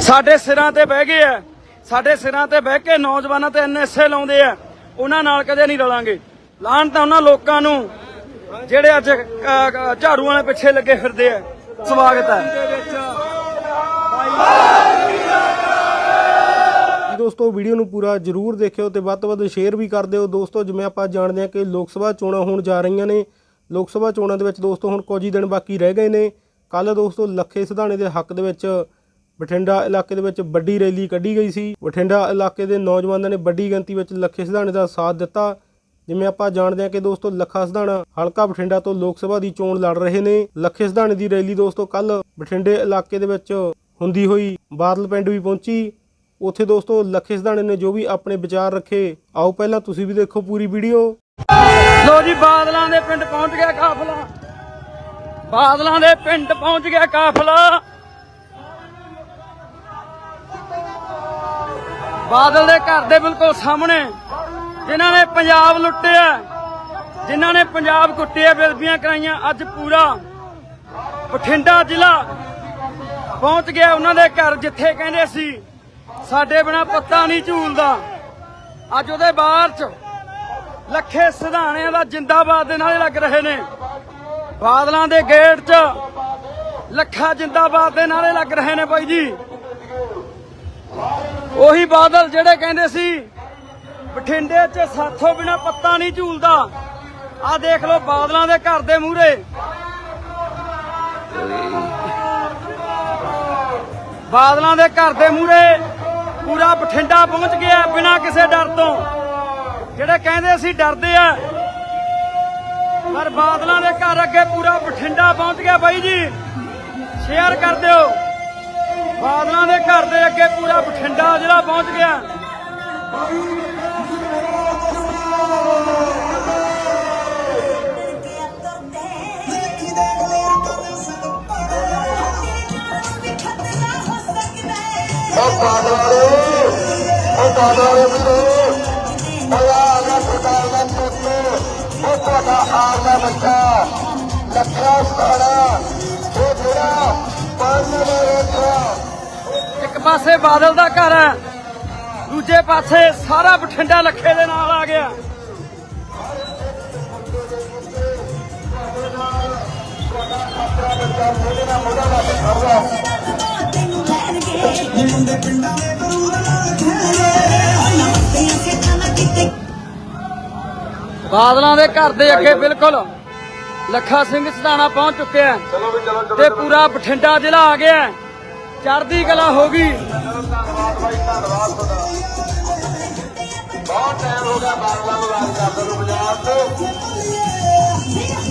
ਸਾਡੇ ਸਿਰਾਂ ਤੇ ਬਹਿ ਗਏ ਆ। ਸਾਡੇ ਸਿਰਾਂ ਤੇ ਬਹਿ ਕੇ ਨੌਜਵਾਨਾਂ ਤੇ ਐਨਐਸਏ ਲਾਉਂਦੇ ਆ। ਉਹਨਾਂ ਨਾਲ ਕਦੇ ਨਹੀਂ ਰਲਾਂਗੇ। ਲਾਹਣ ਤਾਂ ਉਹਨਾਂ ਲੋਕਾਂ ਨੂੰ ਜਿਹੜੇ ਅੱਜ ਅ, ਝਾੜੂ ਵਾਲੇ ਪਿੱਛੇ ਲੱਗੇ ਫਿਰਦੇ ਆ। ਸਵਾਗਤ ਹੈ। ਦੋਸਤੋ ਵੀਡੀਓ ਨੂੰ ਪੂਰਾ ਜਰੂਰ ਦੇਖਿਓ ਤੇ ਵੱਧ ਤੋਂ ਵੱਧ ਸ਼ੇਅਰ ਵੀ ਕਰ ਦਿਓ। ਦੋਸਤੋ ਜਿਵੇਂ ਆਪਾਂ ਜਾਣਦੇ ਹਾਂ ਕਿ ਲੋਕ ਸਭਾ ਚੋਣਾਂ ਹੋਣ ਜਾ ਰਹੀਆਂ ਨੇ। ਲੋਕ ਸਭਾ ਚੋਣਾਂ ਦੇ ਵਿੱਚ ਦੋਸਤੋ ਹੁਣ ਕੁਝ ਹੀ ਦਿਨ ਬਾਕੀ ਰਹਿ ਗਏ ਨੇ। ਕੱਲ ਦੋਸਤੋ ਲੱਖੇ ਸਿਧਾਣੇ ਦੇ ਹੱਕ ਦੇ ਵਿੱਚ ਬਠਿੰਡਾ ਇਲਾਕੇ ਦੇ ਵਿੱਚ ਵੱਡੀ ਰੈਲੀ ਕੱਢੀ ਗਈ ਸੀ। ਬਠਿੰਡਾ ਇਲਾਕੇ ਦੇ ਨੌਜਵਾਨਾਂ ਨੇ ਵੱਡੀ ਗਿਣਤੀ ਵਿੱਚ ਲੱਖੇ ਸਿਧਾਣੇ ਦਾ ਸਾਥ ਦਿੱਤਾ। ਜਿਵੇਂ ਆਪਾਂ ਜਾਣਦੇ ਹਾਂ ਕਿ ਦੋਸਤੋ, ਲੱਖਾ ਸਿਧਾਣਾ ਹਲਕਾ ਬਠਿੰਡਾ ਤੋਂ ਲੋਕ ਸਭਾ ਦੀ ਚੋਣ ਲੜ ਰਹੇ ਨੇ। ਲੱਖੇ ਸਿਧਾਣੇ ਦੀ ਰੈਲੀ ਦੋਸਤੋ ਕੱਲ ਬਠਿੰਡੇ ਇਲਾਕੇ ਦੇ ਵਿੱਚ ਹੁੰਦੀ ਹੋਈ ਬਾਦਲ ਪਿੰਡ ਵੀ ਪਹੁੰਚੀ। ਉੱਥੇ ਦੋਸਤੋ, ਲੱਖੇ ਸਿਧਾਣੇ ਨੇ ਜੋ ਵੀ ਆਪਣੇ ਵਿਚਾਰ ਰੱਖੇ। ਆਓ ਪਹਿਲਾਂ ਤੁਸੀਂ ਵੀ ਦੇਖੋ ਪੂਰੀ ਵੀਡੀਓ। ਲੋ ਜੀ, ਬਾਦਲਾਂ ਦੇ ਪਿੰਡ ਪਹੁੰਚ ਗਿਆ ਕਾਫਲਾ। ਬਾਦਲਾਂ ਦੇ ਪਿੰਡ ਪਹੁੰਚ ਗਿਆ ਕਾਫਲਾ। ਬਾਦਲ ਦੇ ਘਰ ਦੇ ਬਿਲਕੁਲ ਸਾਹਮਣੇ, ਜਿਨ੍ਹਾਂ ਨੇ ਪੰਜਾਬ ਲੁੱਟਿਆ ਜਿਨ੍ਹਾਂ ਨੇ ਪੰਜਾਬ ਕੁੱਟਿਆ ਬੇਦਬੀਆਂ ਕਰਾਈਆਂ, ਅੱਜ ਪੂਰਾ ਬਠਿੰਡਾ ਜ਼ਿਲ੍ਹਾ ਪਹੁੰਚ ਗਿਆ ਉਹਨਾਂ ਦੇ ਘਰ, ਜਿੱਥੇ ਕਹਿੰਦੇ ਸੀ, ਸਾਡੇ ਬਿਨਾ ਪੱਤਾ ਨਹੀਂ ਝੂਲਦਾ। ਅੱਜ ਉਹਦੇ ਬਾਹਰ ਚ ਲੱਖੇ ਸਿਧਾਣਿਆਂ ਦਾ ਜਿੰਦਾਬਾਦ ਦੇ ਨਾਰੇ ਲੱਗ ਰਹੇ ਨੇ। ਬਾਦਲਾਂ ਦੇ ਗੇਟ 'ਚ ਲੱਖਾ ਜਿੰਦਾਬਾਦ ਦੇ ਨਾਰੇ ਲੱਗ ਰਹੇ ਨੇ ਬਾਈ ਜੀ। ਉਹੀ ਬਾਦਲ ਜਿਹੜੇ ਕਹਿੰਦੇ ਸੀ, ਬਠਿੰਡੇ 'ਚ ਸਾਥੋਂ ਬਿਨਾ ਪੱਤਾ ਨਹੀਂ ਝੂਲਦਾ। ਆਹ ਦੇਖ ਲਓ ਬਾਦਲਾਂ ਦੇ ਘਰ ਦੇ ਮੂਹਰੇ। ਬਾਦਲਾਂ ਦੇ ਘਰ ਦੇ ਮੂਹਰੇ ਪੂਰਾ ਬਠਿੰਡਾ ਪਹੁੰਚ ਗਿਆ ਬਿਨਾਂ ਕਿਸੇ ਡਰ ਤੋਂ। ਜਿਹੜੇ ਕਹਿੰਦੇ ਸੀ ਡਰਦੇ ਆ, ਪਰ ਬਾਦਲਾਂ ਦੇ ਘਰ ਅੱਗੇ ਪੂਰਾ ਬਠਿੰਡਾ ਪਹੁੰਚ ਗਿਆ ਬਾਈ ਜੀ। ਸ਼ੇਅਰ ਕਰ ਦਿਓ। ਬਾਦਲਾਂ ਦੇ ਘਰ ਦੇ ਅੱਗੇ ਪੂਰਾ ਬਠਿੰਡਾ ਜਿਹੜਾ ਪਹੁੰਚ ਗਿਆ। ਉਹ ਬਾਦਲ ਵਾਲੇ ਉਹ ਬਾਦਲ ਵਾਲੇ ਵੀਰੋ ਉਹ ਆ ਸਰਕਾਰ ਦਾ ਪੁੱਤ ਉਹ ਤੁਹਾਡਾ ਆਗਲਾ ਬੱਚਾ, ਲੱਖਾਂ ਸਾਰਾ, ਉਹ ਜਿਹੜਾ ਪੰਨ ਦੇ ਰੱਖਿਆ ਇੱਕ ਪਾਸੇ ਬਾਦਲ ਦਾ ਘਰ ਹੈ ਦੂਜੇ ਪਾਸੇ ਸਾਰਾ ਬਠਿੰਡਾ ਲੱਖੇ ਦੇ ਨਾਲ ਆ ਗਿਆ ਬਾਦਲਾਂ ਦੇ ਘਰ ਦੇ ਅੱਗੇ ਬਿਲਕੁਲ ਲੱਖਾ ਸਿੰਘ ਸਿਧਾਣਾ ਪਹੁੰਚ ਚੁੱਕਿਆ ਤੇ ਪੂਰਾ ਬਠਿੰਡਾ ਜ਼ਿਲ੍ਹਾ ਆ ਗਿਆ। ਚੜ੍ਹਦੀ ਕਲਾ ਹੋ ਗਈ। ਧੰਨਵਾਦ ਬਾਈ ਧੰਨਵਾਦ ਤੁਹਾਡਾ ਬਹੁਤ ਟਾਈਮ ਹੋ ਗਿਆ ਬਾਦਲਾਂ ਨੂੰ ਰਾਜ ਕਰਦੇ ਨੂੰ। ਪੰਜਾਬ ਤੋਂ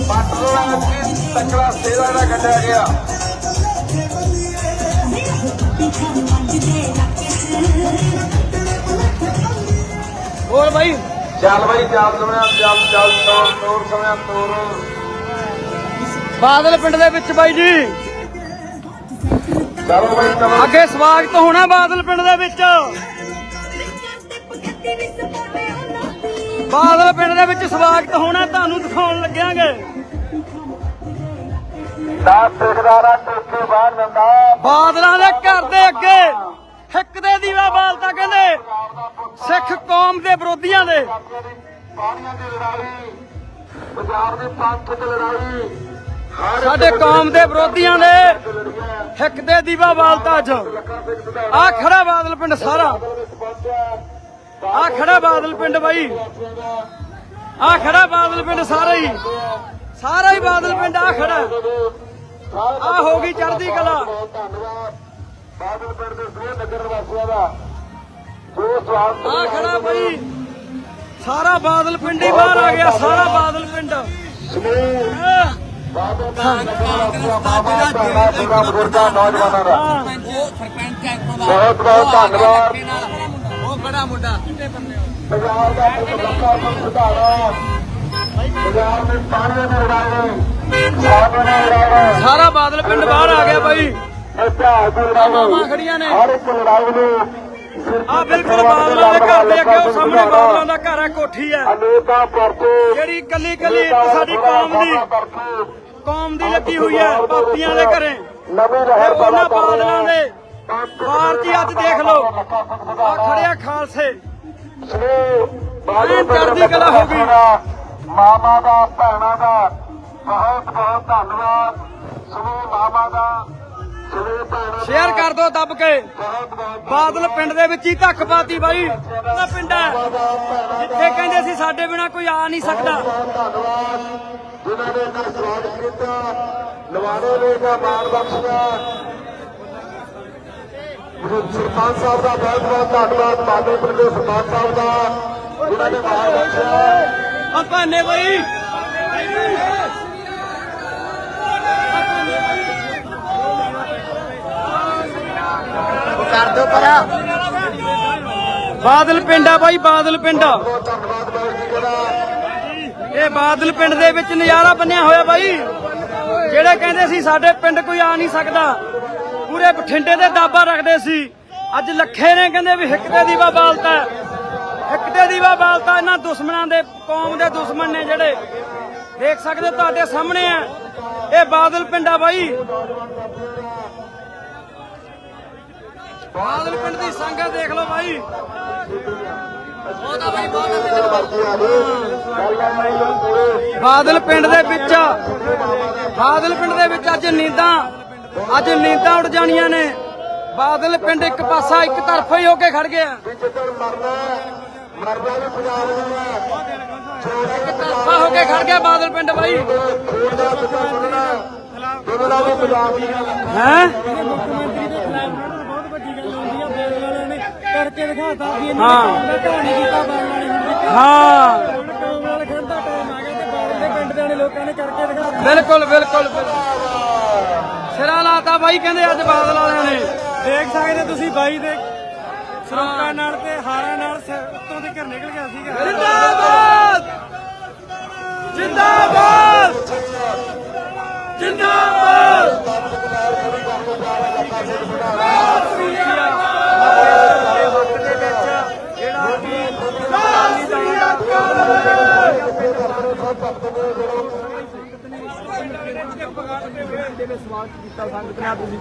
ਪੱਟ ਲੋ ਕਿ ਤਕੜਾ ਸੇਵਾ ਦਾ ਕੱਢਿਆ ਗਿਆ। ਹੋਰ ਬਾਈ? ਚੱਲ ਬਾਈ ਚੱਲ ਸਮਿਆ ਚੱਲ ਚੱਲ ਤੋਰ ਤੋਰ ਸਮਿਆ ਤੋਰ। ਬਾਦਲ ਪਿੰਡ ਦੇ ਵਿੱਚ ਬਾਈ ਜੀ। ਅੱਗੇ ਸਵਾਗਤ ਹੋਣਾ ਬਾਦਲ ਪਿੰਡ ਦੇ ਵਿੱਚ। ਬਾਦਲ ਪਿੰਡ ਦੇ ਵਿੱਚ ਸਵਾਗਤ ਹੋਣਾ ਤੁਹਾਨੂੰ ਦਿਖਾਉਣ ਲੱਗਿਆਂਗੇ। ਦਾ ਠੇਕਦਾਰਾ ਟੋਕੇ ਬਾਹਰ ਨੰਦਾ ਬਾਦਲਾਂ ਦੇ ਘਰ ਦੇ ਅੱਗੇ ਹਿੱਕ ਦੇ ਦੀਵਾ ਬਾਲਤਾ ਕਹਿੰਦੇ ਸਿੱਖ ਕੌਮ ਦੇ ਵਿਰੋਧੀਆਂ ਦੇ। ਪਾਣੀਆਂ ਦੀ ਲੜਾਈ ਪੰਜਾਬ ਦੇ ਪੰਥ ਦੀ ਲੜਾਈ ਸਾਡੇ ਕੌਮ ਦੇ ਵਿਰੋਧੀਆਂ ਦੇ ਹਿੱਕ ਦੇ ਦੀਵਾ ਬਾਲਤਾ ਅੱਜ। ਆ ਖੜਾ ਬਾਦਲ ਪਿੰਡ ਸਾਰਾ। ਆ ਖੜਾ ਬਾਦਲ ਪਿੰਡ ਬਾਈ। ਆ ਖੜਾ ਬਾਦਲ ਪਿੰਡ ਸਾਰਾ ਹੀ। ਸਾਰਾ ਹੀ ਬਾਦਲ ਪਿੰਡ ਆ ਖੜਾ। ਆ ਹੋ ਗਈ ਚੜ੍ਹਦੀ ਕਲਾ। ਧੰਨਵਾਦ ਬਾਦਲ ਪਿੰਡ ਦੇ ਸਾਰੇ ਨਗਰ ਵਾਸੀਆਂ ਦਾ ਜੋ ਸਵਾਗਤ ਆ ਖੜਾ ਬਾਈ। ਸਾਰਾ ਬਾਦਲ ਪਿੰਡ ਹੀ ਬਾਹਰ ਆ ਗਿਆ ਸਾਰਾ ਬਾਦਲ ਪਿੰਡ। ਸਮੂਹ। ਬਹੁਤ ਬਹੁਤ ਧੰਨਵਾਦ ਉਹ ਬੜਾ ਮੁੰਡਾ ਪੰਜਾਬ ਦਾ ਲੱਖਾ ਪੰਜਾਬ ਸਾਰਾ ਬਾਦਲ ਪਿੰਡ ਬਾਹਰ ਆ ਗਿਆ ਬਾਈ। ਮਾਵਾਂ ਲੜਾਈ ਖੜੀਆਂ ਨੇ ਹਰ ਇੱਕ ਲੜਾਈ ਨੂੰ ਆ ਬਿਲਕੁਲ ਬਾਦਲਾਂ ਦੇ ਘਰ ਦੇ ਅੱਗੇ ਉਹ ਸਾਹਮਣੇ ਬਾਦਲਾਂ ਦਾ ਘਰ ਹੈ ਕੋਠੀ ਹੈ ਅਨੇਕਾਂ ਪਰਤੇ ਜਿਹੜੀ ਕੱਲੀ ਕੱਲੀ ਸਾਡੀ ਕੌਮ ਦੀ ਕੌਮ ਦੀ ਲੱਗੀ ਹੋਈ ਹੈ ਪਾਪੀਆਂ ਦੇ ਘਰੇ। ਨਵੀਂ ਤੇ ਲਹਿਰ ਉਹਨਾਂ ਪੈਦਾ ਕਰ ਰਹੇ ਬਾਦਲਾਂ ਦੇ ਜੀ ਅੱਜ ਦੇਖ ਲਓ। ਆ ਖੜਿਆ ਖਾਲਸੇ ਐਨ ਚੜ੍ਹਦੀ ਕਲਾ ਹੋ ਗਈ। ਮਾਮਾ ਦਾ ਭੈਣਾਂ ਦਾ ਬਹੁਤ ਬਹੁਤ ਧੰਨਵਾਦ। ਸ੍ਰੀ ਮਾਮਾ ਦਾ ਸ੍ਰੀ ਸ਼ੇਅਰ ਕਰ ਦਿਓ ਦੱਬ ਕੇ। ਬਾਦਲ ਪਿੰਡ ਦੇ ਵਿੱਚ ਹੀ ਧੱਕ ਪਾਤੀ ਬਾਈ। ਇਹਦਾ ਪਿੰਡ ਹੈ। ਜਿੱਥੇ ਕਹਿੰਦੇ ਸੀ ਸਾਡੇ ਬਿਨਾ ਕੋਈ ਆ ਨਹੀਂ ਸਕਦਾ। ਧੰਨਵਾਦ ਜਿਨ੍ਹਾਂ ਨੇ ਇਹਦਾ ਸਵਾਗਤ ਕੀਤਾ ਨਵਾਣੇ ਨੇ ਦਾ ਮਾਣ ਬਖਸ਼ਿਆ ਸਰਪੰਚ ਸਾਹਿਬ ਦਾ ਬਹੁਤ ਬਹੁਤ ਧੰਨਵਾਦ। ਬਾਬੇ ਪਿੰਡ ਦੇ ਸਰਪੰਚ ਸਾਹਿਬ ਦਾ। ਜਿਨ੍ਹਾਂ ਨੇ ਮਾਣ ਬਖਸ਼ਿਆ ਆਪਾਂ ਨੇ ਬਾਈ। ਕਰ ਦੋ ਪਰਾ। ਬਾਦਲ ਪਿੰਡ ਬਾਈ ਬਾਦਲ ਪਿੰਡ। ਬਹੁਤ ਧੰਨਵਾਦ ਬਾਈ ਜੀ ਜਿਹੜਾ ਇਹ ਬਾਦਲ ਪਿੰਡ ਦੇ ਵਿੱਚ ਨਜ਼ਾਰਾ ਬੰਨਿਆ ਹੋਇਆ ਬਾਈ। ਜਿਹੜੇ ਕਹਿੰਦੇ ਸੀ ਸਾਡੇ ਪਿੰਡ ਕੋਈ ਆ ਨਹੀਂ ਸਕਦਾ ਪੂਰੇ ਬਠਿੰਡੇ ਦੇ ਦਾਬਾ ਰੱਖਦੇ ਸੀ। ਅੱਜ ਲੱਖੇ ਨੇ ਕਹਿੰਦੇ ਵੀ ਹਿੱਕ ਤੇ ਦੀਵਾ ਬਾਲਤਾ। ਹੈ। ਹਿੱਕ ਤੇ ਦੀਵਾ ਬਾਲਤਾ ਇਹਨਾਂ ਦੁਸ਼ਮਣਾਂ ਦੇ ਕੌਮ ਦੇ ਦੁਸ਼ਮਣ ਨੇ ਜਿਹੜੇ। ਦੇਖ ਸਕਦੇ ਤੁਹਾਡੇ ਸਾਹਮਣੇ ਆ। ਇਹ ਬਾਦਲ ਪਿੰਡ ਬਾਈ। ਬਾਦਲ ਪਿੰਡ ਦੀ ਸੰਗਤ ਦੇਖ ਲਓ ਬਾਈ। ਨਹੀਂ ਲੋਕ ਪੂਰੇ ਬਾਦਲ ਪਿੰਡ ਦੇ ਵਿੱਚ ਬਾਦਲ ਪਿੰਡ ਦੇ ਵਿੱਚ ਅੱਜ ਨੀਂਦਾਂ ਅੱਜ ਨੀਂਦਾਂ ਉੱਡ ਜਾਣੀਆਂ ਨੇ। ਬਾਦਲ ਪਿੰਡ ਇੱਕ ਪਾਸਾ ਇੱਕ ਤਰਫਾ ਹੀ ਹੋ ਕੇ ਖੜ ਗਿਆ। ਹੈ, ਹੈ। ਛੋੜਾ ਤਰਫਾ ਹੋ ਕੇ ਖੜ ਗਿਆ ਬਾਦਲ ਪਿੰਡ ਬਾਈ। ਦੋਨਾਂ ਵੀ ਪੰਜਾਬ ਦੀ ਹੈ। ਹੈ? ਕਰਕੇ ਦਿਖਾਤਾ ਵੀ ਹਾਂ। ਇਹਨਾਂ ਨੇ ਕੰਮ ਨਹੀਂ ਕੀਤਾ ਬਾਲ ਵਾਲੇ ਨੂੰ ਹਾਂ। ਹੁਣ ਕੰਮ ਵਾਲੇ ਖੰਡਾ ਟਾਈਮ ਆ ਗਿਆ ਤੇ ਬਾਲ ਦੇ ਪਿੰਡ ਦੇ ਲੋਕਾਂ ਨੇ ਕਰਕੇ ਦਿਖਾਤਾ। ਬਿਲਕੁਲ ਬਿਲਕੁਲ ਸਿਰਾ ਲਾਤਾ ਬਾਈ ਕਹਿੰਦੇ ਅੱਜ ਬਾਦਲ ਵਾਲਿਆਂ ਨੇ। ਦੇਖ ਸਕਦੇ ਤੁਸੀਂ ਬਾਈ ਦੇ ਸਰੋਕਾਂ ਨਾਲ ਤੇ ਹਾਰਾਂ ਨਾਲ ਸਿਰ ਉੱਤੋਂ ਦੇ ਘਰ ਨਿਕਲ ਗਿਆ ਸੀਗਾ। ਜਿੰਦਾਬਾਦ! ਜਿੰਦਾਬਾਦ! ਜਿੰਦਾਬਾਦ!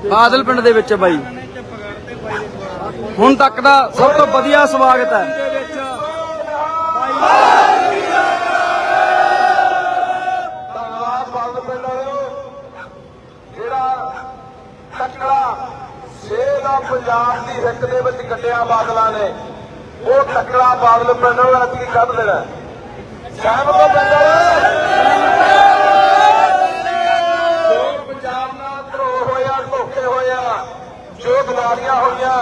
ਬਾਦਲ ਪਿੰਡ ਦੇ ਵਿੱਚ ਬਾਈ। ਹੁਣ ਤੱਕ ਦਾ ਸਭ ਤੋਂ ਵਧੀਆ ਸਵਾਗਤ ਹੈ। ਧੰਨਵਾਦ ਬਾਦਲ ਪਿੰਡ ਵਾਲਿਓ। ਜਿਹੜਾ ਟੱਕਰਾ ਛੇ ਦਾ ਪੰਜਾਬ ਦੀ ਹਿੱਕ ਦੇ ਵਿੱਚ ਕੱਢਿਆ ਬਾਦਲਾਂ ਨੇ, ਉਹ ਟੱਕਰਾ ਬਾਦਲ ਪਿੰਡ ਵਾਲਾ ਕੀ ਕੱਢ ਦੇਣਾ। ਸਹਿਮਤ ਹੋ ਪਿੰਡ ਜੋ ਹੋਈਆਂ,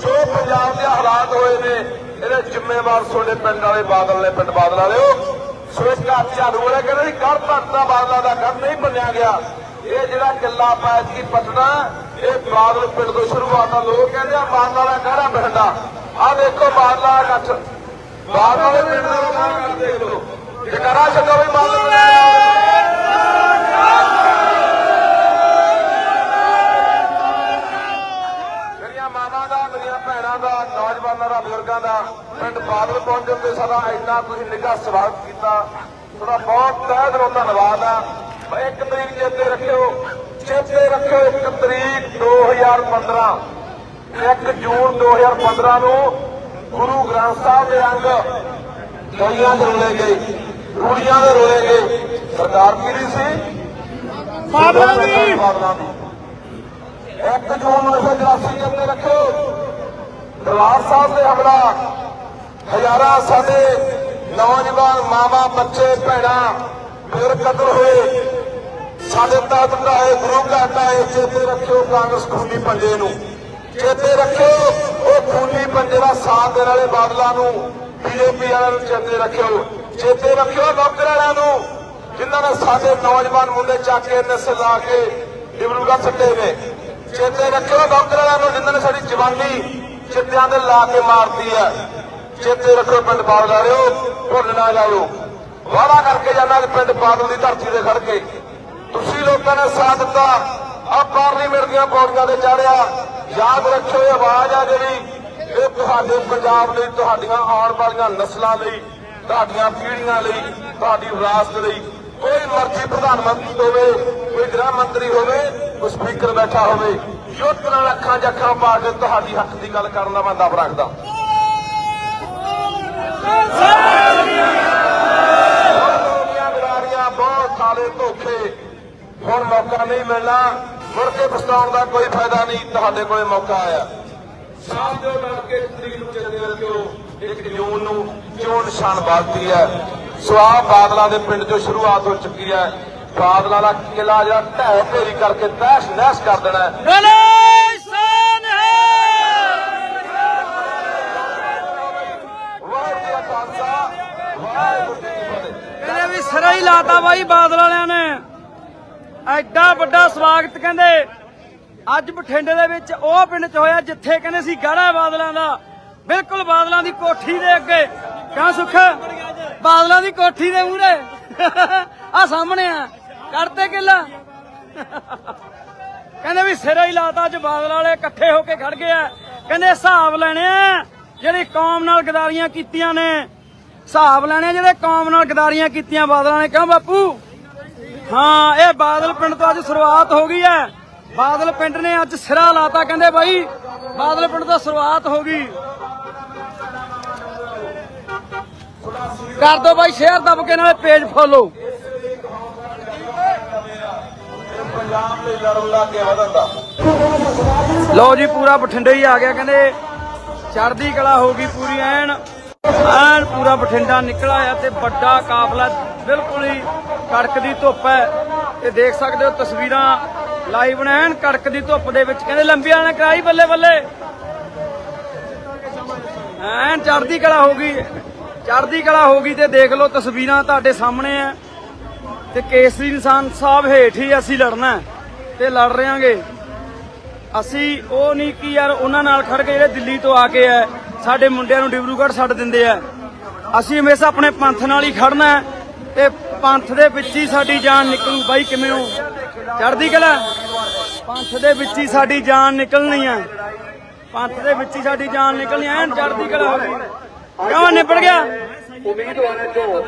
ਜੋ ਪੰਜਾਬ ਦੇ ਹਾਲਾਤ ਹੋਏ ਨੇ, ਇਹਦੇ ਜ਼ਿੰਮੇਵਾਰ ਸੋਨੇ ਪਿੰਡ ਵਾਲੇ ਬਾਦਲ ਨੇ, ਪਿੰਡ ਬਾਦਲ ਵਾਲਿਓ। ਸੋ ਇਸ ਝਾੜੂ ਵਾਲੇ ਕਹਿੰਦੇ ਕਰ ਭਰਤਾ ਬਾਦਲਾਂ ਦਾ ਕਰ ਨਹੀਂ ਮੰਨਿਆ ਗਿਆ। ਇਹ ਜਿਹੜਾ ਕਿੱਲਾ ਪੈਚ ਕੀ ਪਟਨਾ ਇਹ ਬਾਦਲ ਪਿੰਡ ਤੋਂ ਸ਼ੁਰੂਆਤ ਆ, ਲੋਕ ਕਹਿੰਦੇ ਆ ਬਾਦਲਾਂ ਦਾ ਗਹਿਰਾ ਬਹਿੰਦਾ ਆ ਦੇਖੋ ਬਾਦਲਾਂ ਦਾ ਇਕੱਠ। ਬਾਦਲ ਵਾਲੇ ਪਿੰਡ ਦੇ ਲੋਕਾਂ ਨੂੰ ਦੇਖ ਲਓ। ਜਕਰਾ ਛੱਡੋ ਵੀ ਬਾਦਲ ਮੇਰੀਆਂ ਮਾਵਾਂ ਦਾ ਮੇਰੀਆਂ ਭੈਣਾਂ ਦਾ ਨੌਜਵਾਨਾਂ ਦਾ ਪਿੰਡ ਬਾਦਲ ਪਹੁੰਚਣ ਤੇ ਸਾਡਾ ਇੰਨਾ ਤੁਸੀਂ ਨਿੱਘਾ ਸਵਾਗਤ ਕੀਤਾ। ਤੁਹਾਡਾ ਬਹੁਤ ਤਹਿ ਦਿਲੋਂ ਧੰਨਵਾਦ ਆ। ਇੱਕ ਤਰੀਕ ਚੇਤੇ ਰੱਖਿਓ ਚੇਤੇ ਰੱਖਿਓ ਇੱਕ ਤਰੀਕ 2015 1 ਜੂਨ 2015 ਨੂੰ ਗੁਰੂ ਗ੍ਰੰਥ ਸਾਹਿਬ ਦੇ ਅੰਗ ਗਲੀਆਂ ਦੇ ਰੋਲੇ ਗਏ ਰੂੜੀਆਂ ਦੇ ਰੋਲੇ ਗਏ। ਸਰਕਾਰ ਕਿਹਦੀ ਸੀ? ਬਾਦਲਾਂ ਦੀ। ਬਾਦਲਾਂ ਦੀ। ਇੱਕ ਜੂਨ 1984 ਜੰਨੇ ਰੱਖੋ ਦਰਬਾਰ ਸਾਹਿਬ ਦੇ ਹਮਲਾ। ਹਜ਼ਾਰਾਂ ਸਾਡੇ ਨੌਜਵਾਨ ਮਾਵਾ, ਬੱਚੇ, ਭੈਣਾਂ ਫਿਰ ਕਤਲ ਹੋਏ। ਸਾਡੇ ਤਾਤ ਢਾਏ ਗੁਰੂ ਘਰ ਢਾਏ ਚੇਤੇ ਰੱਖਿਓ ਕਾਂਗਰਸ ਖੂਨੀ ਪੰਜੇ ਨੂੰ। ਚੇਤੇ ਰੱਖਿਓ, ਉਹ ਖੂਨੀ ਪੰਜੇ ਦਾ ਸਾਥ ਦੇਣ ਵਾਲੇ ਬਾਦਲਾਂ ਨੂੰ, ਬੀਜੇਪੀ ਵਾਲਿਆਂ ਨੂੰ ਚੇਤੇ ਰੱਖਿਓ। ਚੇਤੇ ਰੱਖਿਓ ਨੌਕਰ ਵਾਲਿਆਂ ਨੂੰ, ਜਿਨ੍ਹਾਂ ਨੇ ਸਾਡੇ ਨੌਜਵਾਨ ਮੁੰਡੇ ਚੱਕ ਕੇ ਨਸਲ ਲਾ ਕੇ ਡਿਬਰੂਗੜ੍ਹ ਸੱਟੇ ਨੇ। ਚੇਤੇ ਰੱਖਿਓ ਨੌਕਰ ਵਾਲਿਆਂ ਨੂੰ, ਜਿਨ੍ਹਾਂ ਨੇ ਸਾਡੀ ਜਵਾਨੀ ਚਿੱਤਿਆਂ ਦੇ ਲਾ ਕੇ ਮਾਰਦੀ ਹੈ। ਚੇਤੇ ਰੱਖਿਓ ਪਿੰਡ ਬਾਦਲ ਵਾਲਿਓ ਭੁੱਲ ਨਾ ਜਾਇਓ ਵਾਅਦਾ ਕਰਕੇ ਜਾਣਾ ਪਿੰਡ ਬਾਦਲ ਦੀ ਧਰਤੀ ਤੇ ਖੜ ਕੇ। ਤੁਸੀਂ ਲੋਕਾਂ ਨੇ ਸਾਥ ਦਿੱਤਾ। ਆ ਪਾਰਲੀਮੈਂਟ ਦੀਆਂ ਪੌੜੀਆਂ ਤੇ ਚੜਿਆ ਯਾਦ ਰੱਖਿਓ, ਇਹ ਆਵਾਜ਼ ਆ ਜਿਹੜੀ, ਇਹ ਤੁਹਾਡੇ ਪੰਜਾਬ ਲਈ, ਤੁਹਾਡੀਆਂ ਆਉਣ ਵਾਲੀਆਂ ਨਸਲਾਂ ਲਈ, ਤੁਹਾਡੀਆਂ ਪੀੜ੍ਹੀਆਂ ਲਈ, ਤੁਹਾਡੀ ਵਿਰਾਸਤ ਲਈ। ਕੋਈ ਮਰਜ਼ੀ ਪ੍ਰਧਾਨ ਮੰਤਰੀ ਹੋਵੇ, ਕੋਈ ਗ੍ਰਹਿ ਮੰਤਰੀ ਹੋਵੇ, ਕੋਈ ਸਪੀਕਰ ਬੈਠਾ ਹੋਵੇ। ਯੁੱਧ ਨਾਲ ਅੱਖਾਂ ਜੱਖਾਂ ਪਾ ਕੇ ਤੁਹਾਡੀ ਹੱਕ ਦੀ ਗੱਲ ਕਰਨ ਦਾ ਮੈਂ ਦਬ ਰੱਖਦਾ। ਬਹੁਤ ਸਾਲੇ ਧੋਖੇ। ਹੁਣ ਮੌਕਾ ਨਹੀਂ ਮਿਲਣਾ। ਮੁੜ ਕੇ ਪਛਤਾਉਣ ਦਾ ਕੋਈ ਫਾਇਦਾ ਨਹੀਂ। ਤੁਹਾਡੇ ਕੋਲੇ ਮੌਕਾ ਆਇਆ। ਦਿਓ ਲੜ ਕੇ ਤਰੀਕ ਨੂੰ ਚੰਦੇ ਰੱਖਿਓ ਇੱਕ ਜੂਨ ਨੂੰ ਚੋਣ ਨਿਸ਼ਾਨ ਬਾਲਦੀ ਹੈ। ਸਵਾਹ ਬਾਦਲਾਂ ਦੇ ਪਿੰਡ ਤੋਂ ਸ਼ੁਰੂਆਤ ਹੋ ਚੁੱਕੀ ਹੈ। ਬਾਦਲਾਂ ਦਾ ਕਿਲਾ ਜਿਹੜਾ ਢਹਿ ਢੇਰੀ ਕਰਕੇ ਤਹਿਸ ਨਹਿਸ ਕਰ ਦੇਣਾ ਹੈ ਬੋਲੇ ਸੋਨ ਹੈ ਵਾਹਿਗੁਰੂ ਜੀ ਕਾ ਖਾਲਸਾ ਵਾਹਿਗੁਰੂ ਜੀ ਕੀ ਫਤਿਹ ਕਹਿੰਦੇ ਵੀ ਸਿਰਾ ਹੀ ਲਾਤਾ ਬਾਈ ਬਾਦਲ ਵਾਲਿਆਂ ਨੇ। ਐਡਾ ਵੱਡਾ ਸਵਾਗਤ ਕਹਿੰਦੇ। ਅੱਜ ਬਠਿੰਡੇ ਦੇ ਵਿੱਚ ਉਹ ਪਿੰਡ 'ਚ ਹੋਇਆ ਜਿੱਥੇ ਕਹਿੰਦੇ ਸੀ ਗਾੜਾ ਬਾਦਲਾਂ ਦਾ। ਬਿਲਕੁਲ ਬਾਦਲਾਂ ਦੀ ਕੋਠੀ ਦੇ ਅੱਗੇ। ਕਹਾਂ ਸੁੱਖ? ਬਾਦਲਾਂ ਦੀ ਕੋਠੀ ਦੇ ਮੂਹਰੇ। ਆ ਸਾਹਮਣੇ ਆ। ਕਰਤੇ ਕਿੱਲਾ। ਕਹਿੰਦੇ ਵੀ ਸਿਰਾ ਹੀ ਲਾਤਾ ਅੱਜ ਬਾਦਲ ਵਾਲੇ, ਇਕੱਠੇ ਹੋ ਕੇ ਖੜ ਗਏ ਆ। ਕਹਿੰਦੇ ਹਿਸਾਬ ਲੈਣੇ ਆ। ਜਿਹੜੀ ਕੌਮ ਨਾਲ ਗਦਾਰੀਆਂ ਕੀਤੀਆਂ ਨੇ। ਹਿਸਾਬ ਲੈਣੇ ਆ ਜਿਹੜੇ ਕੌਮ ਨਾਲ ਗਦਾਰੀਆਂ ਕੀਤੀਆਂ ਬਾਦਲਾਂ ਨੇ, ਕਿਉਂ ਬਾਪੂ? ਹਾਂ, ਇਹ ਬਾਦਲ ਪਿੰਡ ਤੋਂ ਅੱਜ ਸ਼ੁਰੂਆਤ ਹੋ ਗਈ ਹੈ। ਬਾਦਲ ਪਿੰਡ ਨੇ ਅੱਜ ਸਿਰਾ ਲਾਤਾ, ਕਹਿੰਦੇ ਬਾਈ, ਬਾਦਲ ਪਿੰਡ ਤੋਂ ਸ਼ੁਰੂਆਤ ਹੋ ਗਈ। ਕਰ ਦੋ ਬਾਈ ਸ਼ੇਅਰ ਦਬ ਕੇ ਨਾਲੇ ਪੇਜ ਫੋਲੋ। ਲੋ ਜੀ, ਪੂਰਾ ਬਠਿੰਡੇ ਹੀ ਆ ਗਿਆ, ਕਹਿੰਦੇ ਚੜ੍ਹਦੀ ਕਲਾ ਹੋ ਗਈ ਪੂਰੀ ਐਨ। ਐਨ ਪੂਰਾ ਬਠਿੰਡਾ ਨਿਕਲ ਆਇਆ ਤੇ ਵੱਡਾ ਕਾਫਲਾ ਬਿਲਕੁਲ ਹੀ ਕੜਕ ਧੁੱਪ ਹੈ। ਤੇ ਦੇਖ ਸਕਦੇ ਹੋ ਤਸਵੀਰਾਂ ਲਾਈਵ ਨੇ, ਐਨ ਕੜਕ ਧੁੱਪ ਦੇ ਵਿੱਚ। ਕਹਿੰਦੇ ਲੰਬੀਆਂ ਨੇ ਕਰਾਈ ਬੱਲੇ ਬੱਲੇ। ਐਨ ਚੜ੍ਹਦੀ ਕਲਾ ਹੋ ਗਈ। ਚੜ੍ਹਦੀ ਕਲਾ ਹੋ ਗਈ ਤੇ ਦੇਖ ਲਓ ਤਸਵੀਰਾਂ ਤੁਹਾਡੇ ਸਾਹਮਣੇ ਆ। ਤੇ ਕੇਸਰੀ ਨਿਸ਼ਾਨ ਸਾਹਿਬ ਹੇਠ ਹੀ ਅਸੀਂ ਲੜਨਾ ਤੇ ਲੜ ਰਹੇਾਂਗੇ ਅਸੀਂ ਉਹ ਨਹੀਂ ਕਿ ਯਾਰ ਉਹਨਾਂ ਨਾਲ ਖੜ ਕੇ ਜਿਹੜੇ ਦਿੱਲੀ ਤੋਂ ਆ ਕੇ ਆ ਸਾਡੇ ਮੁੰਡਿਆਂ ਨੂੰ ਡਿਬਰੂਗੜ੍ਹ ਛੱਡ ਦਿੰਦੇ ਆ। ਅਸੀਂ ਹਮੇਸ਼ਾ ਆਪਣੇ ਪੰਥ ਨਾਲ ਹੀ ਖੜਨਾ ਹੈ ਤੇ ਪੰਥ ਦੇ ਵਿੱਚ ਹੀ ਸਾਡੀ ਜਾਨ ਨਿਕਲੂ। ਬਾਈ, ਕਿਵੇਂ ਹੋ? ਚੜ੍ਹਦੀ ਕਲਾ? ਪੰਥ ਦੇ ਵਿੱਚ ਹੀ ਸਾਡੀ ਜਾਨ ਨਿਕਲਣੀ ਹੈ ਪੰਥ ਦੇ ਵਿੱਚ ਹੀ ਸਾਡੀ ਜਾਨ ਨਿਕਲਣੀ ਐ ਐਨ ਚੜ੍ਹਦੀ ਕਲਾ ਕਿਉਂ ਨਿਬੜ ਗਿਆ। ਉਮੀਦਵਾਰਾਂ ਚੋਂ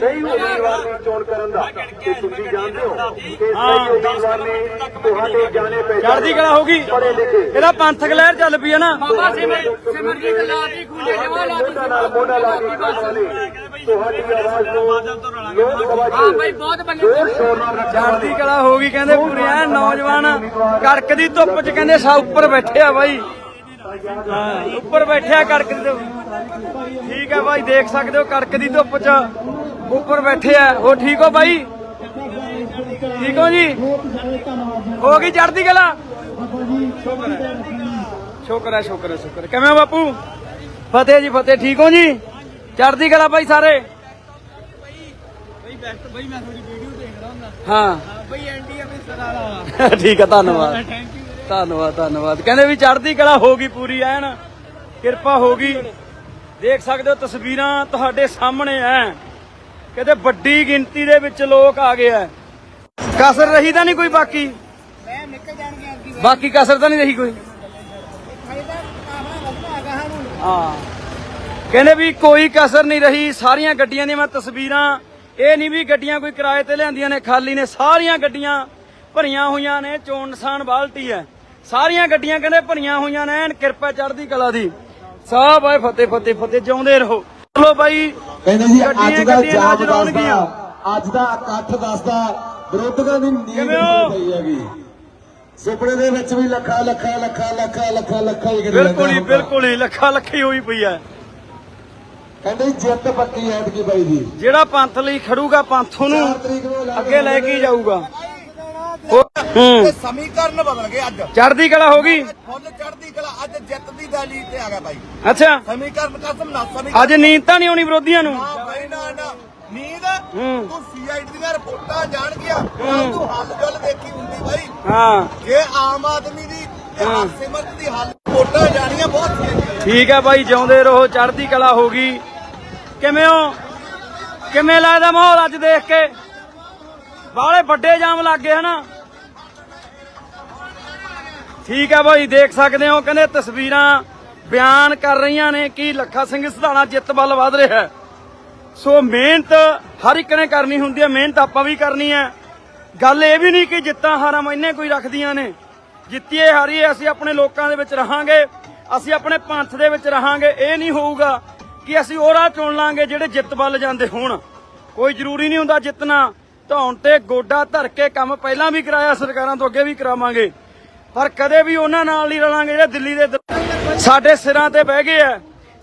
ਸਹੀ ਉਮੀਦਵਾਰ ਦੀ ਚੋਣ ਕਰਨ ਦਾ। ਤੇ ਤੁਸੀਂ ਜਾਣਦੇ ਹੋ ਕਿ ਸਹੀ ਉਮੀਦਵਾਰ ਨੇ ਤੁਹਾਡੇ ਜਾਣੇ ਪਹਿਚਾਣੇ ਚੜ੍ਹਦੀ ਕਲਾ ਹੋ ਗਈ। ਇਹਦਾ ਪੰਥਕ ਲਹਿਰ ਚੱਲ ਪਈ ਹੈ ਨਾ। ਬਾਬਾ ਸਿਮਰ ਸਿਮਰਜੀਤ ਲਾਦੀ ਖੂਲੇ ਜਵਾ ਲਾਦੀ ਮੋਢਾ ਨਾਲ ਮੋਢਾ ਲਾ ਕੇ ਕਰਨ ਵਾਲੇ ਤੁਹਾਡੀ ਆਵਾਜ਼ ਨੂੰ ਲੋਕ ਸਭਾ ਹਾਂ ਚ ਬਈ ਬਹੁਤ ਬੰਦੇ ਜ਼ੋਰ ਸ਼ੋਰ ਨਾਲ ਰੱਖਣ ਚੜ੍ਹਦੀ ਕਲਾ ਹੋ ਗਈ ਕਹਿੰਦੇ ਪੂਰੀ ਐ ਨੌਜਵਾਨ ਕੜਕ ਦੀ ਧੁੱਪ 'ਚ ਕਹਿੰਦੇ ਸਾ ਉੱਪਰ ਬੈਠੇ ਆ ਬਾਈ। ਹਾਂ, ਉੱਪਰ ਬੈਠਿਆ ਕੜਕ ਦੀ ਧੁੱਪ। ਠੀਕ ਹੈ ਬਾਈ ਦੇਖ ਸਕਦੇ ਹੋ ਕੜਕ ਦੀ ਧੁੱਪ 'ਚ ਉੱਪਰ ਬੈਠੇ ਆ। ਠੀਕ ਹੋ ਬਾਈ ਠੀਕ ਹੋ ਜੀ? ਹੋ ਗਈ ਚੜ੍ਹਦੀ ਕਲਾ? ਸ਼ੁਕਰ ਹੈ ਸ਼ੁਕਰ ਹੈ ਸ਼ੁਕਰ ਹੈ। ਕਿਵੇਂ ਹੋ ਬਾਪੂ? ਫਤਿਹ ਜੀ ਫਤਿਹ। ਠੀਕ ਹੋ ਜੀ? ਚੜ੍ਹਦੀ ਕਲਾ ਬਾਈ ਸਾਰੇ? ਹਾਂ। ਬਈ ਐਂਡੀ ਆਪਣੀ ਸਦਾ ਲਾ ਠੀਕ ਹੈ ਧੰਨਵਾਦ। ਧੰਨਵਾਦ ਧੰਨਵਾਦ। ਕਹਿੰਦੇ ਵੀ ਚੜ੍ਹਦੀ ਕਲਾ ਹੋ ਗਈ ਪੂਰੀ ਐਨ ਕਿਰਪਾ ਹੋ ਗਈ। ਦੇਖ ਸਕਦੇ ਹੋ ਤਸਵੀਰਾਂ ਤੁਹਾਡੇ ਸਾਹਮਣੇ ਐ। ਕਹਿੰਦੇ ਵੱਡੀ ਗਿਣਤੀ ਦੇ ਵਿੱਚ ਲੋਕ ਆ ਗਏ ਐ। ਕਸਰ ਰਹੀ ਤਾਂ ਨਹੀਂ ਕੋਈ ਬਾਕੀ? ਮੈਂ ਨਿਕਲ ਜਾਣਗੇ ਅੱਗੇ। ਬਾਕੀ ਕਸਰ ਤਾਂ ਨਹੀਂ ਰਹੀ ਕੋਈ? ਹਾਂ। ਕਹਿੰਦੇ ਵੀ ਕੋਈ ਕਸਰ ਨਹੀਂ ਰਹੀ ਸਾਰੀਆਂ ਗੱਡੀਆਂ ਦੀਆਂ ਮੈਂ ਤਸਵੀਰਾਂ ਇਹ ਨਹੀਂ ਵੀ ਗੱਡੀਆਂ ਕੋਈ ਕਿਰਾਏ ਤੇ ਲਿਆਂਦੀਆਂ ਨੇ ਖਾਲੀ ਨੇ ਸਾਰੀਆਂ ਗੱਡੀਆਂ ਭਰੀਆਂ ਹੋਈਆਂ ਨੇ ਚੋਣ ਨਿਸ਼ਾਨ ਬਾਲਟੀ ਹੈ। ਸਾਰੀਆਂ ਗੱਡੀਆਂ ਕਹਿੰਦੇ ਭਰੀਆਂ ਹੋਈਆਂ ਨੇ ਐਨ ਕਿਰਪਾ ਚੜ੍ਹਦੀ ਕਲਾ ਦੀ। ਸਾਹ ਬਾਏ ਫਤਿਹ ਫਤਿਹ ਫਤਿਹ ਜਿਉਂਦੇ ਰਹੋ। ਚਲੋ ਬਾਈ ਕਹਿੰਦੇ ਜੀ ਅੱਜ ਦਾ ਆਉਣਗੀਆਂ। ਦੱਸਦਾ ਅੱਜ ਦਾ ਇਕੱਠ ਦੱਸਦਾ ਵਿਰੋਧਕਾਂ ਦੀ ਨੀਂਦ? ਪਈ ਹੈਗੀ। ਸੁਪਨੇ ਦੇ ਵਿੱਚ ਵੀ ਲੱਖਾਂ ਲੱਖਾਂ ਲੱਖਾਂ ਲੱਖਾਂ ਲੱਖਾਂ ਲੱਖਾਂ ਹੀ ਬਿਲਕੁਲ ਹੀ। ਬਿਲਕੁਲ ਹੀ ਲੱਖਾ ਲੱਖੀ ਹੋਈ ਪਈ ਹੈ। ਕਹਿੰਦੇ ਜਿੱਤ ਪੱਕੀ ਐਤਕੀ ਬਾਈ ਦੀ। ਜਿਹੜਾ ਪੰਥ ਲਈ ਖੜੂਗਾ ਪੰਥ ਉਹਨੂੰ 4 ਤਰੀਕ ਨੂੰ ਅੱਗੇ ਲੈ ਕੇ ਜਾਊਗਾ। ਹੂੰ। ਸਮੀਕਰਨ ਬਦਲ ਗਏ ਅੱਜ। ਚੜ੍ਹਦੀ ਕਲਾ ਹੋ ਗਈ। ਫੁੱਲ ਚੜ੍ਹਦੀ ਕਲਾ ਅੱਜ ਜਿੱਤ ਦੀ ਦਲੀ ਤੇ ਆ ਗਿਆ ਬਾਈ ਅੱਛਾ। ਸਮੀਕਰਨ ਕਸਮ ਨਾ ਸਮੀਕਰਨ। ਅੱਜ ਨੀਂਦ ਤਾਂ ਨਹੀਂ ਆਉਣੀ ਵਿਰੋਧੀਆਂ ਨੂੰ। ਨਾ ਬਾਈ ਨਾ ਨਾ। ਨੀਂਦ? ਹੂੰ। ਤੂੰ ਸੀਆਈਡੀ ਦੀਆਂ ਰਿਪੋਰਟਾਂ ਜਾਣ ਗਿਆ। ਤੂੰ ਹੱਲ ਗੱਲ ਦੇਖੀ ਹੁੰਦੀ ਬਾਈ ਹਾਂ। ਜੇ ਆਮ ਆਦਮੀ ਦੀ ਤੇ ਹਾਂ। ਦੀ ਹੱਲ ਰਿਪੋਰਟਾਂ ਜਾਣੀਆਂ ਬਹੁਤ ਸੀ ਠੀਕ ਹੈ ਬਾਈ ਜਿਉਂਦੇ ਰਹੋ ਚੜ੍ਹਦੀ ਕਲਾ ਹੋ ਗਈ। ਕਿਵੇਂ ਹੋ? ਕਿਵੇਂ ਲੱਗਦਾ ਮਾਹੌਲ ਅੱਜ ਦੇਖ ਕੇ? ਬਾਹਲੇ ਵੱਡੇ ਜਾਮ ਲੱਗ ਗਏ ਹਨਾ। ਠੀਕ ਹੈ ਬਾਈ, ਦੇਖ ਸਕਦੇ ਹੋ, ਕਹਿੰਦੇ ਤਸਵੀਰਾਂ ਬਿਆਨ ਕਰ ਰਹੀਆਂ ਨੇ ਕਿ ਲੱਖਾ ਸਿੰਘ ਸਿਧਾਣਾ ਜਿੱਤ ਵੱਲ ਵਧ ਰਿਹਾ ਹੈ। ਸੋ ਮਿਹਨਤ ਹਰ ਇੱਕ ਨੇ ਕਰਨੀ ਹੁੰਦੀ ਹੈ, ਮਿਹਨਤ ਆਪਾਂ ਵੀ ਕਰਨੀ ਹੈ। ਗੱਲ ਇਹ ਵੀ ਨਹੀਂ ਕਿ ਜਿੱਤਾਂ ਹਾਰਾਂ ਮੈਨੇ ਕੋਈ ਰੱਖਦੀਆਂ ਨੇ। ਜਿੱਤੀਏ, ਹਾਰੀਏ, ਅਸੀਂ ਆਪਣੇ ਲੋਕਾਂ ਦੇ ਵਿੱਚ ਰਹਾਂਗੇ, ਅਸੀਂ ਆਪਣੇ ਪੰਥ ਦੇ ਵਿੱਚ ਰਹਾਂਗੇ, ਇਹ ਨਹੀਂ ਹੋਊਗਾ ਕਿ ਅਸੀਂ ਉਹ ਰਾਹ ਚੁਣ ਲਾਂਗੇ ਜਿਹੜੇ ਜਿੱਤ ਵੱਲ ਜਾਂਦੇ ਹੋਣ। ਕੋਈ ਜ਼ਰੂਰੀ ਨਹੀਂ ਹੁੰਦਾ ਜਿੱਤਣਾ। ਧੌਣ ਤੇ ਗੋਡਾ ਧਰ ਕੇ ਕੰਮ ਪਹਿਲਾਂ ਵੀ ਕਰਾਇਆ, ਸਰਕਾਰਾਂ ਤੋਂ ਅੱਗੇ ਵੀ ਕਰਾਵਾਂਗੇ। ਪਰ ਕਦੇ ਵੀ ਉਹਨਾਂ ਨਾਲ ਨਹੀਂ ਰਲਾਂਗੇ ਜਿਹੜੇ ਦਿੱਲੀ ਦੇ ਸਾਡੇ ਸਿਰਾਂ ਤੇ ਬਹਿ ਗਏ ਆ।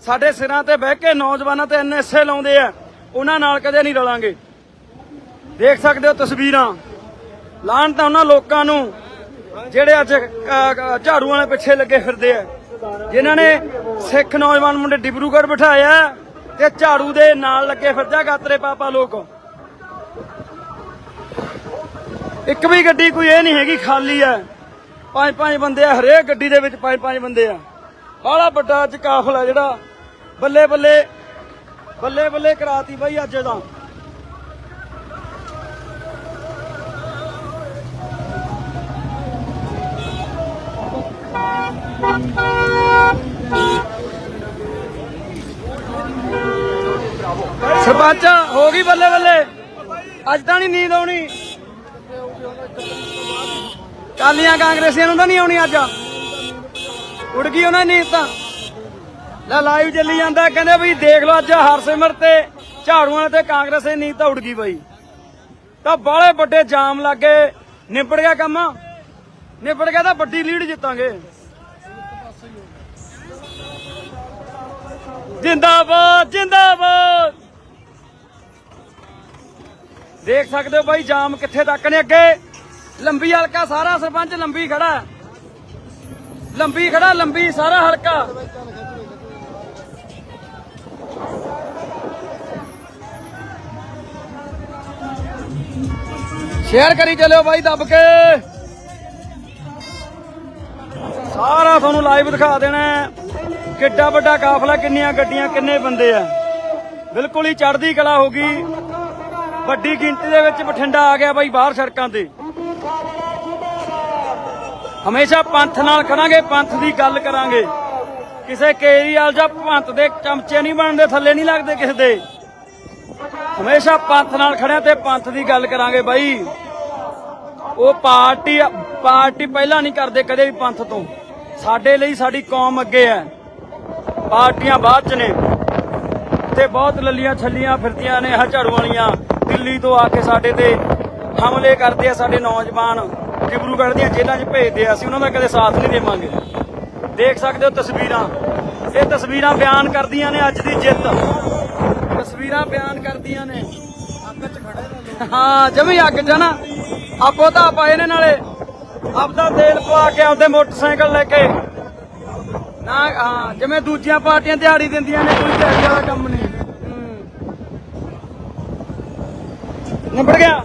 ਸਾਡੇ ਸਿਰਾਂ ਤੇ ਬਹਿ ਕੇ ਨੌਜਵਾਨਾਂ ਤੇ ਐਨਐਸਏ ਲਾਉਂਦੇ ਆ। ਉਹਨਾਂ ਨਾਲ ਕਦੇ ਨਹੀਂ ਰਲਾਂਗੇ। ਦੇਖ ਸਕਦੇ ਹੋ ਤਸਵੀਰਾਂ। ਲਾਹਣ ਤਾਂ ਉਹਨਾਂ ਲੋਕਾਂ ਨੂੰ, ਜਿਹੜੇ ਅੱਜ ਝਾੜੂ ਵਾਲੇ ਪਿੱਛੇ ਲੱਗੇ ਫਿਰਦੇ ਆ। ਜਿਨ੍ਹਾਂ ਨੇ ਸਿੱਖ ਨੌਜਵਾਨ ਮੁੰਡੇ ਡਿਬਰੂਗੜ੍ਹ ਬਿਠਾਇਆ ਤੇ ਝਾੜੂ ਦੇ ਨਾਲ ਲੱਗੇ ਫਿਰਦੇ ਆ, ਗਾਤਰੇ ਪਾਪਾ ਲੋਕ। ਇੱਕ ਵੀ ਗੱਡੀ ਕੋਈ ਇਹ ਨਹੀਂ ਹੈਗੀ ਖਾਲੀ ਹੈ। ਪੰਜ ਪੰਜ ਬੰਦੇ ਆ, ਹਰੇਕ ਗੱਡੀ ਦੇ ਵਿੱਚ ਪੰਜ ਪੰਜ ਬੰਦੇ ਆ। ਬਾਹਲਾ ਵੱਡਾ ਅੱਜ ਕਾਫਲਾ ਜਿਹੜਾ। ਬੱਲੇ ਬੱਲੇ ਬੱਲੇ ਬੱਲੇ ਕਰਾਤੀ ਬਾਈ ਅੱਜ ਦਾ ਸਰਪੰਚ, ਹੋ ਗਈ ਬੱਲੇ ਬੱਲੇ। ਅੱਜ ਤਾਂ ਨਹੀਂ ਨੀਂਦ ਆਉਣੀ। ਕਾਲੀਆਂ ਕਾਂਗਰਸੀਆਂ ਨੂੰ ਤਾਂ ਨਹੀਂ ਆਉਣੀ ਅੱਜ। ਉੜ ਗਈ ਉਹਨਾਂ ਨੀਂਦ ਤਾਂ। ਲੈ ਲਾਈਵ ਚੱਲੀ ਜਾਂਦਾ, ਕਹਿੰਦੇ ਵੀ ਦੇਖ ਲਓ ਅੱਜ ਹਰਸਿਮਰ ਤੇ ਝਾੜੂਆਂ ਤੇ ਕਾਂਗਰਸ ਦੀ ਨੀਂਦ ਤਾਂ ਉੜ ਗਈ ਬਾਈ। ਤਾਂ ਬਾਹਲੇ ਵੱਡੇ ਜਾਮ ਲੱਗੇ। ਨਿਬੜ ਗਿਆ ਕੰਮ। ਨਿਬੜ ਗਿਆ ਤਾਂ ਵੱਡੀ ਲੀਡ ਜਿੱਤਾਂਗੇ। ਜਿੰਦਾਬਾਦ ਜਿੰਦਾਬਾਦ। ਦੇਖ ਸਕਦੇ ਹੋ ਬਾਈ ਜਾਮ ਕਿੱਥੇ ਤੱਕ ਨੇ ਅੱਗੇ। ਲੰਬੀ ਹਲਕਾ ਸਾਰਾ ਸਰਪੰਚ, ਲੰਬੀ ਖੜਾ। ਲੰਬੀ ਖੜਾ, ਲੰਬੀ, ਸਾਰਾ ਹਲਕਾ। ਸ਼ੇਅਰ ਕਰੀ ਚੱਲਿਓ ਬਾਈ, ਦੱਬ ਕੇ। ਸਾਰਾ ਤੁਹਾਨੂੰ ਲਾਈਵ ਦਿਖਾ ਦੇਣਾ ਹੈ। ਕਿੱਡਾ ਵੱਡਾ ਕਾਫਲਾ, ਕਿੰਨੀਆਂ ਗੱਡੀਆਂ, ਕਿੰਨੇ ਬੰਦੇ ਆ। ਬਿਲਕੁਲ ਹੀ ਚੜ੍ਹਦੀ ਕਲਾ ਹੋ ਗਈ। ਵੱਡੀ ਗਿਣਤੀ ਦੇ ਵਿੱਚ ਬਠਿੰਡਾ ਆ ਗਿਆ ਬਾਈ ਬਾਹਰ ਸੜਕਾਂ ਤੇ। ਹਮੇਸ਼ਾ ਪੰਥ ਨਾਲ ਖੜਾਂਗੇ, ਪੰਥ ਦੀ ਗੱਲ ਕਰਾਂਗੇ। ਕਿਸੇ ਕੇਰੀਵਾਲ ਜਾਂ ਪੰਥ ਦੇ ਚਮਚੇ ਨਹੀਂ ਬਣਦੇ, ਥੱਲੇ ਨਹੀਂ ਲੱਗਦੇ ਕਿਸੇ ਦੇ। ਹਮੇਸ਼ਾ ਪੰਥ ਨਾਲ ਖੜਿਆ ਤੇ ਪੰਥ ਦੀ ਗੱਲ ਕਰਾਂਗੇ ਬਾਈ। ਉਹ ਪਾਰਟੀ ਪਾਰਟੀ ਪਹਿਲਾਂ ਨਹੀਂ ਕਰਦੇ ਕਦੇ ਵੀ ਪੰਥ ਤੋਂ। ਸਾਡੇ ਲਈ ਸਾਡੀ ਕੌਮ ਅੱਗੇ ਹੈ। ਪਾਰਟੀਆਂ ਬਾਅਦ ਚ ਨੇ। ਤੇ ਬਹੁਤ ਲੱਲੀਆਂ ਛੱਲੀਆਂ ਫਿਰਦੀਆਂ ਨੇ ਆਹ ਝਾੜੂ ਵਾਲੀਆਂ। ਦਿੱਲੀ ਤੋਂ ਆ ਕੇ ਸਾਡੇ ਤੇ ਹਮਲੇ ਕਰਦੇ ਆ ਸਾਡੇ ਨੌਜਵਾਨ ਡਿਬਰੂਗੜ੍ਹ ਦੀਆਂ ਜੇਲ੍ਹਾਂ 'ਚ ਭੇਜਦੇ ਆ। ਅਸੀਂ ਉਹਨਾਂ ਦਾ ਕਦੇ ਸਾਥ ਨਹੀਂ ਦੇਵਾਂਗੇ। ਦੇਖ ਸਕਦੇ ਹੋ ਤਸਵੀਰਾਂ। ਇਹ ਤਸਵੀਰਾਂ ਬਿਆਨ ਕਰਦੀਆਂ ਨੇ ਅੱਜ ਦੀ ਜਿੱਤ। ਤਸਵੀਰਾਂ ਬਿਆਨ ਕਰਦੀਆਂ ਨੇ। ਅੱਗ ਚ ਹਾਂ, ਜਮੀ ਅੱਗ ਚ ਨਾ। ਆਪੋ ਤਾਂ ਪਾਏ ਨੇ ਨਾਲੇ। ਆਪਦਾ ਤੇਲ ਪਵਾ ਕੇ ਆਉਂਦੇ ਮੋਟਰਸਾਈਕਲ ਲੈ ਕੇ। ਨਾ, ਹਾਂ, ਜਿਵੇਂ ਦੂਜੀਆਂ ਪਾਰਟੀਆਂ ਦਿਹਾੜੀ ਦਿੰਦੀਆਂ ਨੇ, ਕੋਈ ਦਿਹਾੜੀ ਵਾਲਾ ਕੰਮ ਨਹੀਂ। ਨਿਬੜ ਗਿਆ।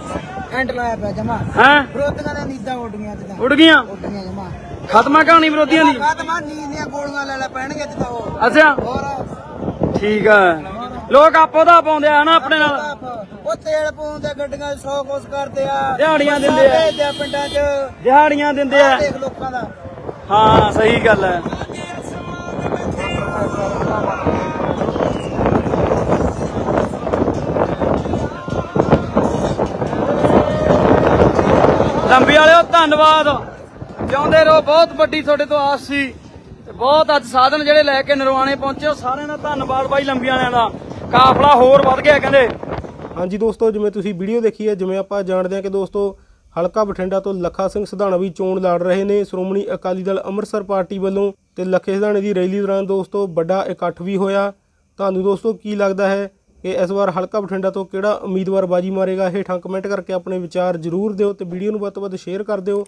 ਐਂਡ ਲਾਇਆ ਪਿਆ ਜਮਾ। ਹਾਂ? ਵਿਰੋਧੀਆਂ ਦੀਆਂ ਨੀਂਦਾਂ ਉੱਡ ਗਈਆਂ ਅੱਜ ਤਾਂ। ਉੱਡ ਗਈਆਂ? ਉੱਡ ਗਈਆਂ ਜਮਾ। ਖਤਮਾ ਕਹਾਣੀ ਵਿਰੋਧੀਆਂ ਦੀ ਖਾਤਮਾ ਨੀਂਦ ਦੀਆਂ ਗੋਲੀਆਂ ਲੈ ਲੈ ਪੈਣਗੇ ਅੱਜ ਤਾਂ ਉਹ। ਅੱਛਾ। ਹੋਰ। ਠੀਕ ਆ। ਲੋਕ ਆਪੋ ਦਾ ਪਾਉਂਦੇ ਆ ਨਾ ਆਪਣੇ ਨਾਲ। ਉਹ ਤੇਲ ਪਾਉਂਦੇ ਗੱਡੀਆਂ 'ਚ ਸੌ ਕੁਛ ਕਰਦੇ ਆ। ਦਿਹਾੜੀਆਂ ਦਿੰਦੇ ਆ। ਭੇਜਦੇ ਆ ਪਿੰਡਾਂ 'ਚ। ਦਿਹਾੜੀਆਂ ਦਿੰਦੇ ਆ। ਦੇਖ ਲੋਕਾਂ ਦਾ। ਹਾਂ ਸਹੀ ਗੱਲ ਹੈ। ਲੰਬੀ ਵਾਲਿਓ, ਧੰਨਵਾਦ। ਜਿਉਂਦੇ ਰਹੋ, ਬਹੁਤ ਵੱਡੀ ਤੁਹਾਡੇ ਤੋਂ ਆਸ ਸੀ। ਤੇ ਬਹੁਤ ਅੱਜ ਸਾਧਨ ਜਿਹੜੇ ਲੈ ਕੇ ਨਰਵਾਣੇ ਪਹੁੰਚੇ ਉਹ ਸਾਰਿਆਂ ਦਾ ਧੰਨਵਾਦ ਬਾਈ ਲੰਬੀ ਵਾਲਿਆਂ ਦਾ। ਕਾਫਲਾ ਹੋਰ ਵੱਧ ਗਿਆ, ਕਹਿੰਦੇ। ਹਾਂਜੀ ਦੋਸਤੋ, ਜਿਵੇਂ ਤੁਸੀਂ ਵੀਡੀਓ ਦੇਖੀ ਹੈ, ਜਿਵੇਂ ਆਪਾਂ ਜਾਣਦੇ ਹਾਂ ਕਿ ਦੋਸਤੋ, ਹਲਕਾ ਬਠਿੰਡਾ ਤੋਂ ਲੱਖਾ ਸਿੰਘ ਸਿਧਾਣਾ ਵੀ ਚੋਣ ਲੜ ਰਹੇ ਨੇ। ਸ਼੍ਰੋਮਣੀ ਅਕਾਲੀ ਦਲ ਅੰਮ੍ਰਿਤਸਰ ਪਾਰਟੀ ਵੱਲੋਂ ਤੇ ਲੱਖੇ ਸਿਧਾਣੇ ਦੀ ਰੈਲੀ ਦੌਰਾਨ ਦੋਸਤੋ, ਵੱਡਾ ਇਕੱਠ ਵੀ ਹੋਇਆ। ਤੁਹਾਨੂੰ ਦੋਸਤੋ, ਕੀ ਲੱਗਦਾ ਹੈ? ਕਿ ਇਸ ਵਾਰ ਹਲਕਾ ਬਠਿੰਡਾ ਤੋਂ ਕਿਹੜਾ ਉਮੀਦਵਾਰ ਬਾਜੀ ਮਾਰੇਗਾ ਹੇਠਾਂ ਕਮੈਂਟ ਕਰਕੇ ਆਪਣੇ ਵਿਚਾਰ ਜ਼ਰੂਰ ਦਿਓ ਤੇ ਵੀਡੀਓ ਨੂੰ ਵੱਧ ਤੋਂ ਵੱਧ ਸ਼ੇਅਰ ਕਰ ਦਿਓ।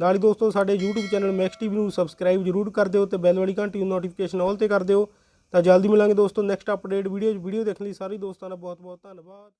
ਨਾਲ ਹੀ ਦੋਸਤੋ, ਸਾਡੇ YouTube ਚੈਨਲ ਮੈਕਸ ਟੀਵੀ ਨੂੰ ਸਬਸਕ੍ਰਾਈਬ ਜ਼ਰੂਰ ਕਰ ਦਿਓ ਤੇ ਬੈਲ ਵਾਲੀ ਘੰਟੀ ਨੂੰ ਨੋਟੀਫਿਕੇਸ਼ਨ ਆਲ ਤੇ ਕਰ ਦਿਓ। ਤਾਂ ਜਲਦੀ ਮਿਲਾਂਗੇ ਦੋਸਤੋ ਨੈਕਸਟ ਅਪਡੇਟ ਵੀਡੀਓ 'ਚ। ਵੀਡੀਓ ਦੇਖਣ ਲਈ ਸਾਰੇ ਦੋਸਤਾਂ ਦਾ ਬਹੁਤ ਬਹੁਤ ਧੰਨਵਾਦ।